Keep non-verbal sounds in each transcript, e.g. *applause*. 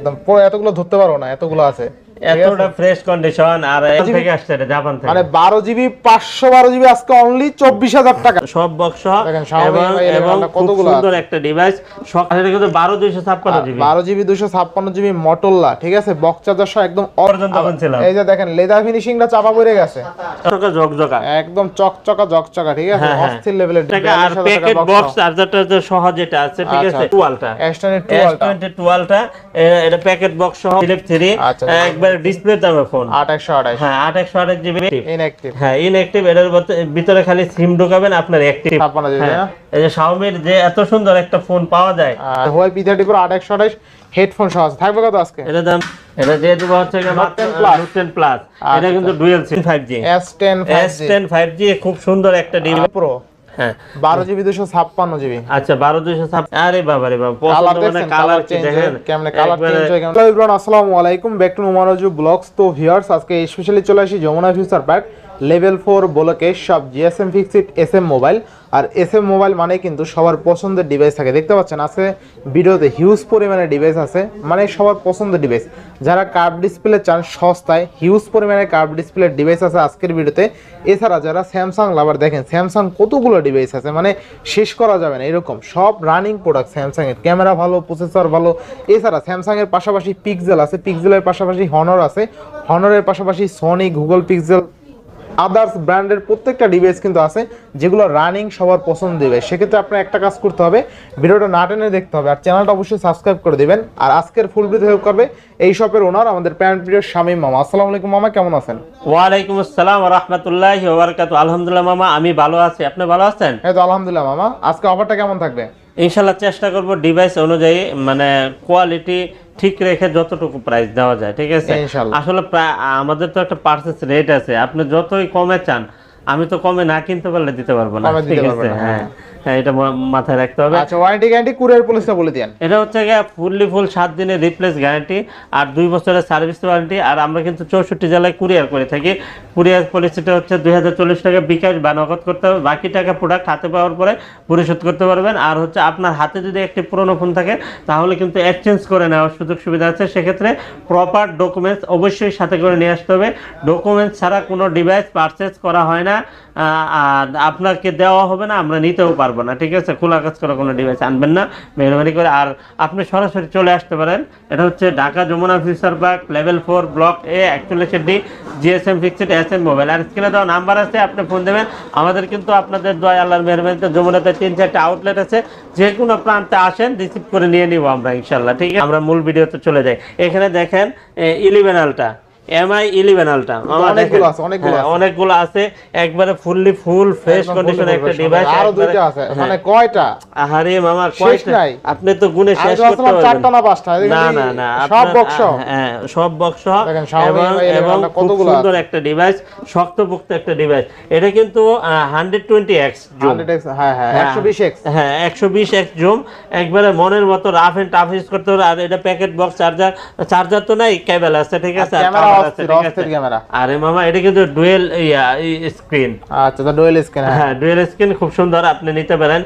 একদম এতগুলো ধরতে পারো না এতগুলো আছে। এতটা ফ্রেশ কন্ডিশন আর এখান থেকে আসছে এটা জাপান থেকে। মানে বারো জিবি পাঁচশো বারো জিবি আজকে অনলি চব্বিশ হাজার টাকা। সব বক্স এবং এবং কতগুলো? সুন্দর একটা ডিভাইস এটা কিন্তু বারো দুইশো ছাপ্পান্ন জিবি। বারো জিবি দুশো ছাপ্পান্ন জিবি মটোল্লা ঠিক আছে? বক্স চার্জার সহ একদম পর্যন্ত বলছিলাম। এই যে দেখেন লেদার ফিনিশিংটা চাপা পড়ে গেছে। ঝকঝকা একদম চকচকা জকচকা ঠিক আছে? হ্যাঁ, হ্যাঁ। অস্থির লেভেলের টাকা আর প্যাকেট বক্স চার্জারটা যে সহ। যেটা আছে ঠিক আচ্ছা। আছে? টুয়ালটা এক্সটার্নের টুয়ালটা এটা প্যাকেট বক্স সহ থ্রি আচ্ছা। একবার ডিসপ্লে দামে ফোন হ্যাঁ জিবি ইনঅ্যাক্টিভ হ্যাঁ ইনঅ্যাক্টিভ এটার ভিতরে- খালি সিম ঢোকাবেন আপনার অ্যাক্টিভ হ্যাঁ এই যে শাওমির যে এত সুন্দর একটা ফোন পাওয়া যায়। আর হোয়াই পি থার্টি হেডফোন সহ থাকবে কত আজকে? এটা দাম এটা দেবো হচ্ছে Note 10 Plus। নোট প্লাস আচ্ছা, এটা কিন্তু dual SIM five G S ten S ten five G খুব সুন্দর একটা ডিভাইস প্রো হ্যাঁ। বারো জিবি দুশো ছাপ্পান্ন জিবি। আচ্ছা বারো আরে বাবা রে বাবা কালার দেখেন। কেমনে কালার আসসালামু আলাইকুম। ব্যাক টু মোমারজু ব্লগস তো ভিউয়ার্স আজকে স্পেশালি চলে আসি Jamuna future park level four বলকে সব GSM fixed S M mobile. আর এস এম মোবাইল মানে কিন্তু সবার পছন্দের ডিভাইস থাকে। দেখতে পাচ্ছেন, আছে ভিডিওতে হিউজ পরিমাণে ডিভাইস আছে মানে সবার পছন্দের ডিভাইস যারা কার্ভ ডিসপ্লে চান, সস্তায় হিউজ পরিমাণে কার্ভ ডিসপ্লে ডিভাইস আছে আজকের ভিডিওতে। এছাড়া যারা স্যামসাং লাভার দেখেন স্যামসাং কতগুলো ডিভাইস আছে? মানে শেষ করা যাবে না, এরকম। সব রানিং প্রোডাক্ট স্যামসাং এর। ক্যামেরা ভালো প্রসেসর ভালো। এছাড়া স্যামসাং এর পাশাপাশি পিক্সেল আছে পিক্সেলের পাশাপাশি হনর আছে। হনরের পাশাপাশি সনি গুগল পিক্সেল আদার্স ব্র্যান্ডের প্রত্যেকটা ডিভাইস কিন্তু আছে যেগুলো রানিং সবার পছন্দ দেবে। সেক্ষেত্রে আপনার একটা কাজ করতে হবে ভিডিওটা না টেনে দেখতে হবে আর চ্যানেলটা অবশ্যই সাবস্ক্রাইব করে দিবেন। আর আজকের ফুল ভিডিও হেল্প করবে এই শপের ওনার আমাদের প্যান্ট প্রিয় স্বামী মামা। আসসালামু আলাইকুম মামা কেমন আছেন? ওয়ালাইকুম আসসালাম রহমতুল্লাহ ওবরাকাতু আলহামদুলিল্লাহ মামা আমি ভালো আছি। আপনি ভালো আছেন? হ্যাঁ তো আলহামদুলিল্লাহ মামা। আজকে অফারটা কেমন থাকবে? ইনশাল্লাহ চেষ্টা করব ডিভাইস অনুযায়ী মানে কোয়ালিটি ঠিক রেখে যতটুকু প্রাইস দেওয়া যায় ঠিক আছে? আসলে আমাদের তো একটা পার্সেস রেট আছে। আপনি যতই কমে চান আমি তো কমে না কিনতে পারলে দিতে পারব না ঠিক আছে? হ্যাঁ। হ্যাঁ এটা মাথায় রাখতে হবে। আচ্ছা ওয়ারেন্টি গ্যারান্টি কুরিয়ার পলিসটা বলে দিন এটা হচ্ছে গিয়ে ফুললি ফুল সাত দিনের রিপ্লেস গ্যারান্টি আর দুই বছরের সার্ভিস ওয়ারেন্টি আর আমরা কিন্তু চৌষট্টি জেলায় কুরিয়ার করে থাকি। কুরিয়ার পলিসিটা হচ্ছে দুই হাজার চল্লিশ টাকা বিকাশ বা নগদ করতে হবে। বাকি টাকা প্রোডাক্ট হাতে পাওয়ার পরে পরিশোধ করতে পারবেন। আর হচ্ছে আপনার হাতে যদি একটি পুরনো ফোন থাকে তাহলে কিন্তু এক্সচেঞ্জ করে নেওয়ার সুযোগ সুবিধা আছে। সেক্ষেত্রে প্রপার ডকুমেন্টস অবশ্যই সাথে করে নিয়ে আসতে হবে। ডকুমেন্টস ছাড়া কোনো ডিভাইস পারচেজ করা হয় না। আর আপনাকে দেওয়া হবে না আমরা নিতেও পারব না, ঠিক আছে? খোলা কাজ করা কোনো ডিভাইস আনবেন না, মেহরবানি করে। আর আপনি সরাসরি চলে আসতে পারেন। এটা হচ্ছে Dhaka Jamuna future park, level four, block A একচল্লিশের D, GSM fixed S M mobile আর স্ক্রিনে দেওয়া নাম্বার আছে, আপনি ফোন দেবেন। আমাদের কিন্তু আপনাদের দয়, আল্লাহর মেহরবানিতে যমুনাতে তিন, চারটে আউটলেট আছে। যে কোনো প্রান্তে আসেন রিসিভ করে নিয়ে নিব আমরা ইনশাল্লাহ ঠিক আছে? আমরা মূল ভিডিওতে চলে যাই। এখানে দেখেন ইলেভেন আলটা এমআই ইলেভেন আলটা অনেকগুলো আছে, অনেকগুলো আছে। অনেকগুলো আছে। একবারে ফুললি ফুল ফ্রেশ কন্ডিশন একটা ডিভাইস আরও দুইটা আছে। মানে কয়টা? মামা কয়টা? আপনি তো শেষ করতে পারবেন। চারটা না পাঁচটা, না না না সব সহ। হ্যাঁ সব বক্স এবং এবং কতগুলো সুন্দর একটা ডিভাইস শক্তপোক্ত একটা ডিভাইস এটা কিন্তু 120x জুম 100x হ্যাঁ হ্যাঁ 120x হ্যাঁ একশো বিশ এক্স জুম একবারে মনের মতো রাফ এন্ড টাফ ইউজ করতে পারে আর এটা প্যাকেট বক্স চার্জার চার্জার তো নাই কেবল আছে ঠিক আছে? ক্যামেরা আরে মামা এটা কিন্তু ডুয়েল স্ক্রিন। আচ্ছা তো ডুয়েল স্ক্রিন হ্যাঁ। হ্যাঁ ডুয়েল স্ক্রিন খুব সুন্দর আপনি নিতে পারেন।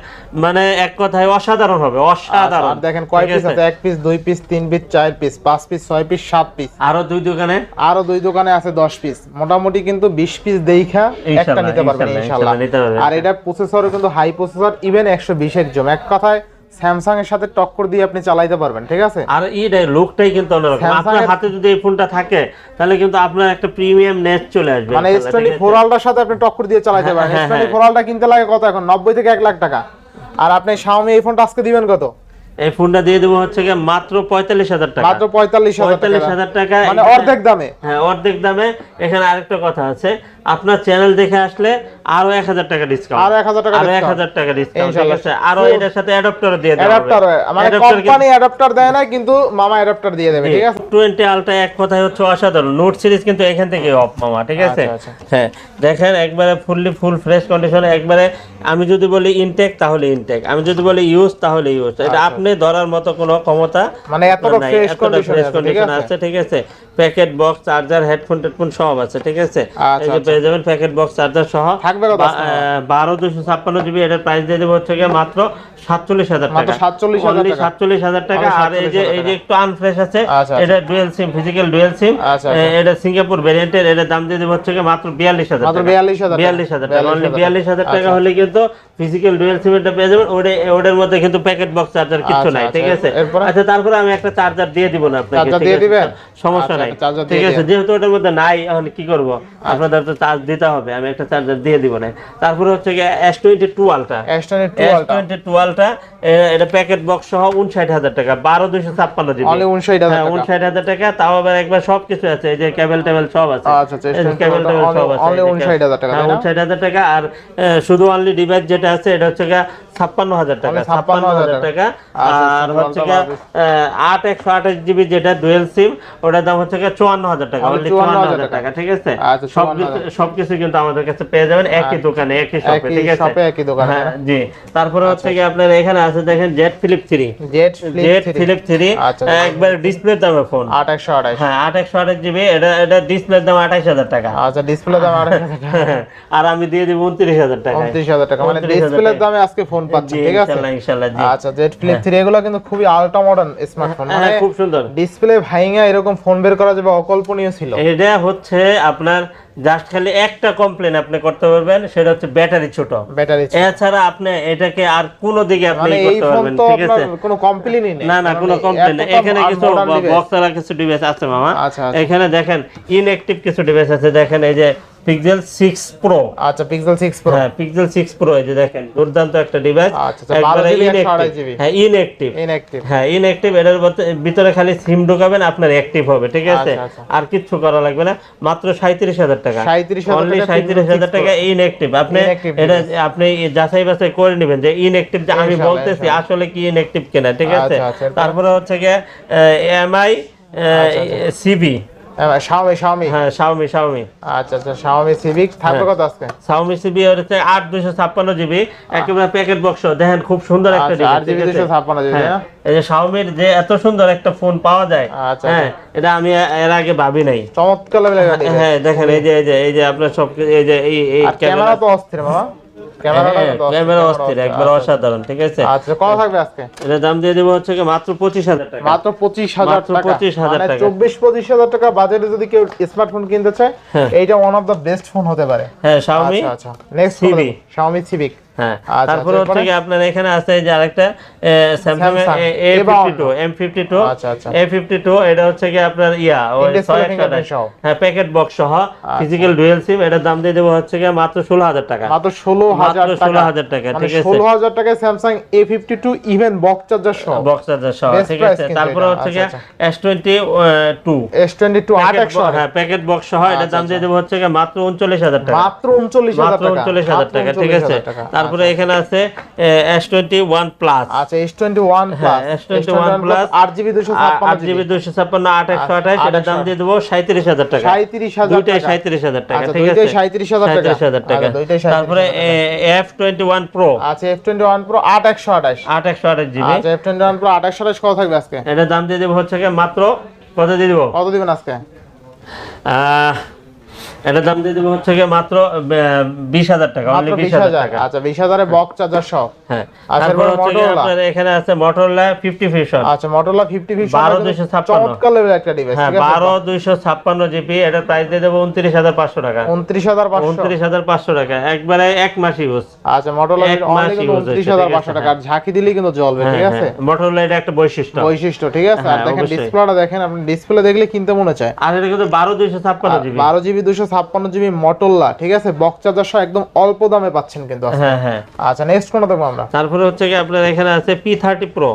মানে এক কথায় অসাধারণ হবে অসাধারণ। দেখেন কয় পিস আছে? এক পিস দুই পিস তিন পিস চার পিস পাঁচ পিস ছয় পিস সাত পিস আরও দুই দোকানে? আরও দুই দোকানে আছে দশ পিস মোটামুটি কিন্তু বিশ পিস দেখা একটা নিতে পারবেন পারবেন। আর এটা প্রসেসরও কিন্তু হাই প্রসেসর ইভেন একশো বিশের জম এক কথায় স্যামসাং এর সাথে টক্কর দিয়ে আপনি চালাইতে পারবেন ঠিক আছে? আর এইটাই লুকটাই কিন্তু অন্যরকম আপনার হাতে যদি এই ফোনটা থাকে তাহলে কিন্তু আপনার একটা প্রিমিয়াম নেট চলে আসবে মানে এস ইনশাল্লাহ, টোয়েন্টি ঠিক ফোর আছে? আলটার সাথে আপনি টক্কর দিয়ে চালাইতে পারেন। হ্যাঁ। ফোর আলটা কিনতে লাগে কত এখন? নব্বই থেকে এক লাখ টাকা। আর আপনি শাওমি এই ফোনটা আজকে দিবেন কত? এই ফোনটা দিয়ে দেবো হচ্ছে গিয়ে মাত্র পঁয়তাল্লিশ হাজার টাকা। মাত্র পঁয়তাল্লিশ হাজার টাকা। মানে অর্ধেক দামে। হ্যাঁ অর্ধেক দামে। এখানে আরেকটা কথা আছে। আপনার চ্যানেল দেখে আসলে আরও এক হাজার টাকা ডিসকাউন্ট আরও 1000 টাকা আরও এক। হাজার টাকা ডিসকাউন্ট ঠিক আছে? আরও এটার সাথে অ্যাডাপ্টার দিয়ে দেওয়া অ্যাডাপ্টার মানে কোম্পানি অ্যাডাপ্টার দেয় না কিন্তু মামা অ্যাডাপ্টার দিয়ে দেবে ঠিক আছে? টোয়েন্টি আলটা এক কথায় হচ্ছে অসাধারণ। নোট সিরিজ কিন্তু এখান থেকে অফ মামা ঠিক আছে? আচ্ছা, আচ্ছা। হ্যাঁ দেখেন একবারে ফুললি ফুল ফ্রেশ কন্ডিশনে একবারে আমি যদি বলি ইনটেক তাহলে ইনটেক আমি যদি বলি ইউজ তাহলে ইউজ এটা আপনি ধরার মতো কোনো ক্ষমতা মানে এতটা ফ্রেশ কন্ডিশন আছে ঠিক আছে? প্যাকেট বক্স চার্জার হেডফোন টেডফোন সব আছে ঠিক আছে? আচ্ছা, পেয়ে যাবেন প্যাকেট বক্স চার্জার সহ। থাকবে বারো দুশো ছাপ্পান্ন জিবি এটার প্রাইস দিয়ে দেবো হচ্ছে গিয়ে মাত্র সাতচল্লিশ হাজার টাকা। 47,000 Only টাকা। 47,000 টাকা। আর এই যে এই যে একটু আনফ্রেশ আছে আচ্ছা, আচ্ছা। এটা dual SIM physical dual SIM. এটা সিঙ্গাপুর ভ্যারিয়েন্টের এটার দাম দিয়ে দেবো হচ্ছে গিয়ে মাত্র বিয়াল্লিশ হাজার মাত্র টাকা। 42,000 টাকা। বিয়াল্লিশ হাজার টাকা। অনলি বিয়াল্লিশ হাজার টাকা। আচ্ছা। হলে কিন্তু ফিজিক্যাল ডুয়েল সিমটা পেয়ে যাবেন। ওটা ওটার মধ্যে কিন্তু প্যাকেট বক্স চার্জার কিছু নাই। ঠিক আছে? আচ্ছা তারপরে আমি একটা চার্জার দিয়ে দিব না আপনাকে চার্জার দিয়ে আছে? সমস্যা নাই। ঠিক আছে যেহেতু ওটার মধ্যে নাই এখন কি করব? আপনাদের তো চার্জ দিতে হবে আমি একটা চার্জার দিয়ে দিব না। তারপরে হচ্ছে গিয়ে S twenty two S22 S twenty two এটা প্যাকেট বক্স সহ উনষাট হাজার টাকা বারো দুশো ছাপ্পান্ন জিবি। 59,000 হ্যাঁ। উনষাট হাজার টাকা তাও আবার একবার সব কিছু আছে এই যে কেবল টেবল সব আছে। আচ্ছা, আচ্ছা, এই যে S22 কেবল টেবল সব আছে only 59,000 টাকা, না? উনষাট হাজার টাকা আর শুধু অনলি ডিভাইস যেটা আছে এটা হচ্ছে গিয়ে ছাপ্পান্ন হাজার টাকা ছাপ্পান্ন হাজার 56,000 টাকা। আচ্ছা, আর আচ্ছা, হচ্ছে গিয়ে আট একশো আঠাশ জিবি যেটা ডুয়েল সিম ওটার দাম হচ্ছে গিয়ে চুয়ান্ন হাজার টাকা অনলি চুয়ান্ন 54,000 হাজার টাকা। ঠিক আছে? আচ্ছা, সব 54,000 সবকিছু কিন্তু আমাদের কাছে পেয়ে যাবেন একই দোকানে একই শপে ঠিক আছে? শপে, একই দোকানে, হ্যাঁ জি। তারপরে হচ্ছে কি আপনার এখানে আছে দেখেন Z flip three Z flip Z 3 আচ্ছা। একবার ডিসপ্লে দামে ফোন 8128 হ্যাঁ আট একশো আঠাশ জিবি এটা এটা ডিসপ্লের দাম আঠাশ হাজার টাকা। আচ্ছা ডিসপ্লে দাম 28,000 টাকা। আর আমি দিয়ে দিব উনত্রিশ হাজার টাকা 29,000 টাকা মানে ডিসপ্লে দামে আজকে ফোন পাচ্ছেন ঠিক আছে? ইনশাল্লাহ ইনশাল্লাহ জি। আচ্ছা জেট ফ্লিপ 3 এগুলো কিন্তু খুবই আলট্রা মডার্ন স্মার্টফোন মানে হ্যাঁ খুব সুন্দর। ডিসপ্লে ভাইঙা এরকম ফোন বের করা যাবে অকল্পনীয় ছিল। এটা হচ্ছে আপনার জাস্ট খালি একটা কমপ্লেন আপনি করতে পারবেন সেটা হচ্ছে ব্যাটারি ছোট। ব্যাটারি এছাড়া আপনি এটাকে আর কোন দিকে আপনি মানে করতে পারবেন ঠিক আপনার আছে? কোনো কমপ্লেনই নেই। না না কোনো কমপ্লেন নেই। এখানে কিছু বক্সারা কিছু ডিভাইস আছে মামা। আচ্ছা, আচ্ছা। এখানে দেখেন ইনঅ্যাকটিভ কিছু ডিভাইস আছে। দেখেন এই যে পিক্সেল 6 প্রো আচ্ছা পিক্সেল 6 প্রো হ্যাঁ পিক্সেল 6 প্রো এই যে দেখেন দুর্দান্ত একটা ডিভাইস আচ্ছা, আচ্ছা, 12 GB, 128 GB হ্যাঁ ইনঅ্যাক্টিভ ইনঅ্যাক্টিভ হ্যাঁ ইনঅ্যাক্টিভ মধ্যে- ভিতরে খালি সিম ঢোকাবেন আপনার অ্যাক্টিভ হবে ঠিক আছে? আচ্ছা, আচ্ছা। আর কিচ্ছু করা লাগবে না মাত্র সাঁত্রিশ হাজার টাকা। 37,000 অনলি টাকা ইনঅ্যাক্টিভ আপনি এটা আপনি যাচাই বাছাই করে নেবেন যে ইনঅ্যাক্টিভ যে আমি বলতেছি আসলে কি ইনঅ্যাক্টিভ কিনা ঠিক আছে? আচ্ছা, আচ্ছা? তারপরে হচ্ছে গিয়ে এমআই সিবি শাওমি শাওমি হ্যাঁ শাওমি শাওমি আচ্ছা আচ্ছা শাওমি সিভিক থাকবে হ্যাঁ। কত আজকে? শাওমি সিবি হচ্ছে আট দুশো ছাপ্পান্ন জিবি একেবারে প্যাকেট বক্স দেখেন খুব সুন্দর একটা আচ্ছা জিবি জিবি হ্যাঁ, এই যে শাওমির যে এত সুন্দর একটা ফোন পাওয়া যায় আচ্ছা, হ্যাঁ এটা আমি এর আগে ভাবি নাই। চমৎকার হ্যাঁ দেখেন এই যে এই যে এই যে আপনার সব এই যে এই ক্যামেরা তো অস্থির ক্যামেরা ক্যামেরা অস্থির একবার অসাধারণ ঠিক আছে? আচ্ছা কত থাকবে আজকে? এটা দাম দিয়ে দেবো হচ্ছে মাত্র পঁচিশ হাজার টাকা। মাত্র পঁচিশ হাজার টাকা। 25,000 মানে টাকা। চব্বিশ পঁচিশ হাজার টাকা বাজেটে যদি কেউ স্মার্টফোন কিনতে চায় হ্যাঁ। এইটা one of the best phone হতে পারে। হ্যাঁ শাওমি আচ্ছা নেক্সট Civic। শাওমি সিভিক হ্যাঁ আচ্ছা, তারপরে হচ্ছে? কি আপনার এখানে আছে যে আরেকটা Samsung A fifty two M fifty two আচ্ছা, আচ্ছা। এ ফিফটি টু এটা হচ্ছে কি আপনার ইয়া ওই ছয়। হ্যাঁ প্যাকেট বক্স সহ ফিজিক্যাল ডুয়েল সিম এটার দাম দিয়ে দেবো হচ্ছে কি মাত্র ষোলো হাজার টাকা। মাত্র ষোলো হাজার মাত্র টাকা। 16,000 টাকা, মানে ঠিক আছে। ষোলো হাজার টাকায় Samsung A fifty two even box charger সহ। বক্স চার্জার সহ ঠিক আছে? তারপরে হচ্ছে কি আচ্ছা, S twenty two S twenty two আট একশো হ্যাঁ প্যাকেট বক্স সহ এটার দাম দিয়ে দেবো হচ্ছে কি মাত্র উনচল্লিশ হাজার টাকা। মাত্র উনচল্লিশ হাজার মাত্র টাকা। উনচল্লিশ হাজার মাত্র টাকা ঠিক আছে। তারপরে এখানে আছে এস টোয়েন্টি ওয়ান প্লাস আচ্ছা এস টোয়েন্টি ওয়ান প্লাস হ্যাঁ, S21 plus, আট জিবি দুশো আট ছাপ্পান্ন জিবি। দুশো ছাপ্পান্ন আট একশো আঠাশ আট এটার দাম দিয়ে দেবো সাঁত্রিশ হাজার টাকা। সাঁত্রিশ হাজার দুইটাই টাকা। সাঁত্রিশ হাজার টাকা আচ্ছা, ঠিক আছে? দুইটাই 37,000 টাকা। আচ্ছা, 37,000 তারপরে এফ টোয়েন্টি ওয়ান প্রো আচ্ছা এফ টোয়েন্টি ওয়ান প্রো আট একশো আঠাশ। আট একশো আঠাশ জিবি। আচ্ছা এফ টোয়েন্টি ওয়ান প্রো আট একশো কত থাকবে আজকে? এটার দাম দিয়ে দেবো হচ্ছে গিয়ে মাত্র কত দিয়ে দেবো? কত দিবেন আজকে? আহ, এটার দাম দিয়ে দেবো হচ্ছে গিয়ে মাত্র বিশ হাজার টাকা অনলি বিশ হাজার টাকা। আচ্ছা বিশ হাজারে বক্স চার্জার সহ। হ্যাঁ তারপর হচ্ছে আপনার এখানে আছে মোটরলা ফিফটি ফিশন আচ্ছা মটোলা ফিফটি ফিফটি 12,256 চমৎকার লেভেল একটা ডিভাইস হ্যাঁ ঠিক আছে বারো দুইশো ছাপ্পান্ন জিবি এটার প্রাইস দিয়ে দেবো উনত্রিশ হাজার পাঁচশো টাকা। উনত্রিশ হাজার পাঁচশো? উনত্রিশ হাজার পাঁচশো টাকা। একবারে এক মাস ইউজ আচ্ছা মটোলা এক মাস use উনত্রিশ হাজার পাঁচশো টাকা। ঝাঁকি দিলে কিন্তু জ্বলবে ঠিক আছে? মোটরলা এটা একটা বৈশিষ্ট্য। বৈশিষ্ট্য ঠিক আছে? আর হ্যাঁ, দেখেন ডিসপ্লেটা দেখেন আপনি ডিসপ্লে দেখলে কিনতে মনে চায়। আর এটা কিন্তু বারো দুইশো ছাপ্পান্ন জিবি বারো জিবি ছাপ্পান্ন জিবি মটোলা ঠিক আছে? বক্স চার্জার সহ একদম অল্প দামে পাচ্ছেন কিন্তু হ্যাঁ হ্যাঁ। আচ্ছা নেক্সট কোনটা দেখব আমরা? তারপরে হচ্ছে কি আপনার এখানে আছে P thirty pro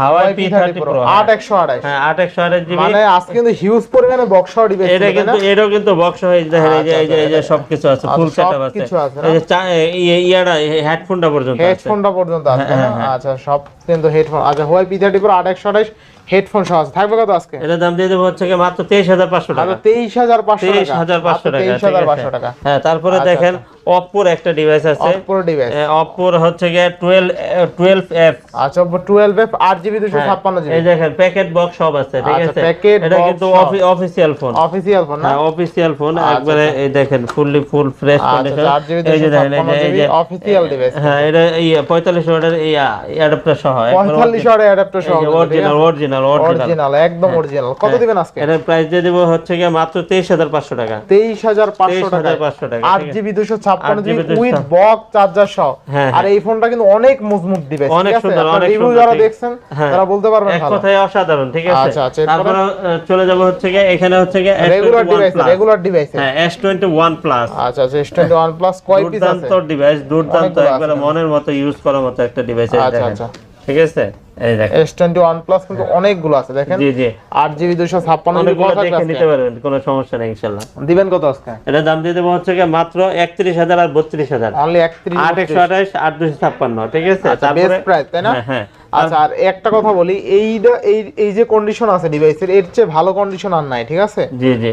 Huawei P thirty pro আট একশো আঠাশ হ্যাঁ আট একশো আঠাশ জিবি। মানে আজকে কিন্তু হিউজ পরিমাণে বক্স সহ ডিভাইস এটা কিন্তু এটাও কিন্তু বক্স হয়ে দেখেন এই যে এই যে এই যে আচ্ছা, আছে আচ্ছা, ফুল সেটআপ আছে। আছে এই যে ইয়াটা হেডফোনটা পর্যন্ত হেডফোনটা পর্যন্ত আছে হ্যাঁ, আচ্ছা সব কিন্তু হেডফোন আচ্ছা হোয়াই পি থার্টি প্রো আট একশো আঠাশ হেডফোন সহ আছে। থাকবে কত আজকে? এটার দাম দিয়ে দেবো হচ্ছে কি মাত্র তেইশ হাজার পাঁচশো টাকা। আচ্ছা তেইশ হাজার পাঁচশো তেইশ টাকা হাজার পাঁচশো টাকা তেইশ ঠিক হাজার আছে। পাঁচশো টাকা। হ্যাঁ তারপরে আচ্ছা, দেখেন অপ্পোর একটা ডিভাইস আছে। অপর ডিভাইস অপ্পোর হচ্ছে গিয়ে টুয়েলভ টুয়েলভ এফ আচ্ছা এফ জিবি দুশো ছাপ্পান্ন জিবি। এই দেখেন প্যাকেট বক্স সব আছে ঠিক আচ্ছা, আছে? এটা কিন্তু সব। অফিসিয়াল ফোন অফিসিয়াল ফোন না? হ্যাঁ অফিসিয়াল ফোন আচ্ছা, একবারে এই দেখেন ফুললি ফুল ফ্রেশ আচ্ছা কন্ডিশন এই যে দেখেন এই যে- অফিসিয়াল ডিভাইস হ্যাঁ এটা এই পঁয়তাল্লিশ ওয়াটের এই অ্যাডাপ্টার সহ পঁয়তাল্লিশ হাজার অ্যাডাপ্টার সহ অরিজিনাল অরিজিনাল অরিজিনাল অরিজিনাল একদম অরিজিনাল কত দিবেন আজকে? এটার প্রাইস দিয়ে দেবো হচ্ছে গিয়ে মাত্র তেইশ হাজার পাঁচশো টাকা। তেইশ হাজার পাঁচশো টাকা 23,500 টাকা, আট ঠিক জিবি দুশো ছাপ্পান্ন 8 জিবি উইথ বক্স চার্জার সহ। হ্যাঁ, আর এই ফোনটা কিন্তু অনেক মজবুত ডিভাইস অনেক সুন্দর, অনেক সুন্দর, যারা দেখছেন হ্যাঁ। তারা বলতে পারবেন এক ভালো। কথায় অসাধারণ ঠিক আছে? আচ্ছা, আচ্ছা? তারপরে চলে যাব হচ্ছে গিয়ে এখানে হচ্ছে গিয়ে রেগুলার ডিভাইস রেগুলার ডিভাইস হ্যাঁ এস টোয়েন্টি ওয়ান প্লাস আচ্ছা আচ্ছা এস টোয়েন্টি ওয়ান প্লাস কয় পিস আছে? দুর্দান্ত ডিভাইস দুর্দান্ত একবারে মনের মতো ইউজ করার মতো একটা ডিভাইস আচ্ছা, আচ্ছা। ঠিক আছে? এই দেখেন। এস টোয়েন্টি ওয়ান প্লাস কিন্তু অনেকগুলো আছে দেখেন। জি জি। আট জিবি দুশো ছাপ্পান্ন জিবি অনেকগুলো কত থাকবে দেখে নিতে পারবেন কোনো সমস্যা নেই ইনশাল্লাহ। দিবেন কত আজকে? এটা দাম দিয়ে দেবো হচ্ছে গিয়ে মাত্র একত্রিশ হাজার আর বত্রিশ হাজার। অনলি একত্রিশ আট একশো আঠাশ আট দুশো ছাপ্পান্ন ঠিক আছে? আচ্ছা বেস্ট প্রাইস তাই না? হ্যাঁ হ্যাঁ। আচ্ছা আর একটা কথা বলি এইটা এই এই যে কন্ডিশন আছে ডিভাইসের এর চেয়ে ভালো কন্ডিশন আর নাই ঠিক আছে?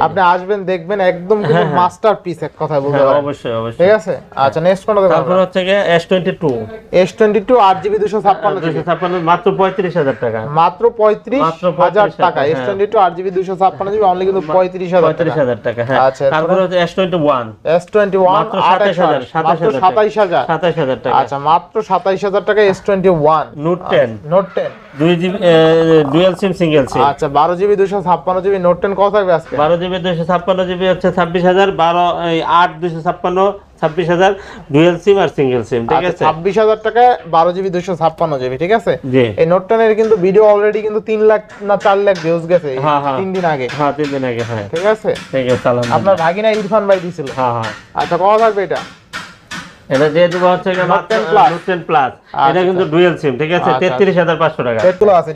আপনি আসবেন দেখবেন একদম কিন্তু মাস্টার পিস এক কথা বলতে হ্যাঁ পারেন। অবশ্যই অবশ্যই। ঠিক আছে? আচ্ছা নেক্সট কোনটা তারপর হচ্ছে মাত্র পঁয়ত্রিশ হাজার টাকা। মাত্র পঁয়ত্রিশ হাজার টাকা। এস। টোয়েন্টি টু আট জিবি দুশো ছাপ্পান্ন জিবি অনলি কিন্তু পঁয়ত্রিশ হাজার পঁয়ত্রিশ হাজার টাকা হ্যাঁ। আচ্ছা, তারপরে হচ্ছে S twenty one S twenty one মাত্র হাজার সাতাশ হাজার সাতাইশ হাজার। টাকা। আচ্ছা মাত্র সাতাইশ হাজার টাকা S twenty one note ten note ten দুই GB dual SIM single SIM আচ্ছা বারো জিবি দুশো ছাপ্পান্ন জিবি নোট টেন কত থাকবে আজকে? বারো জিবি দুশো ছাপ্পান্ন জিবি হচ্ছে ছাব্বিশ হাজার বারো আট দুশো ছাপ্পান্ন ছাব্বিশ হাজার ডুয়েল সিম আর সিঙ্গেল সিম ঠিক আচ্ছা আছে? ছাব্বিশ হাজার বারো জিবি দুশো ছাপ্পান্ন জিবি ঠিক আছে? এই নোট টেনের কিন্তু ভিডিও অলরেডি কিন্তু তিন লাখ না চার লাখ ভিউজ গেছে হ্যাঁ, হ্যাঁ। তিন দিন আগে। হ্যাঁ তিন দিন আগে হ্যাঁ। ঠিক আছে? ঠিক আছে আপনার ভাগিনা ইরফান ভাই দিছিল। হ্যাঁ হ্যাঁ। আচ্ছা কত থাকবে এটা? এটা দেবো হচ্ছে গিয়ে Note 10 Plus। Note ten plus এটা আচ্ছা, কিন্তু ডুয়েল সিম ঠিক আছে? আচ্ছা, তেত্রিশ হাজার পাঁচশো টাকা। এতগুলো আছে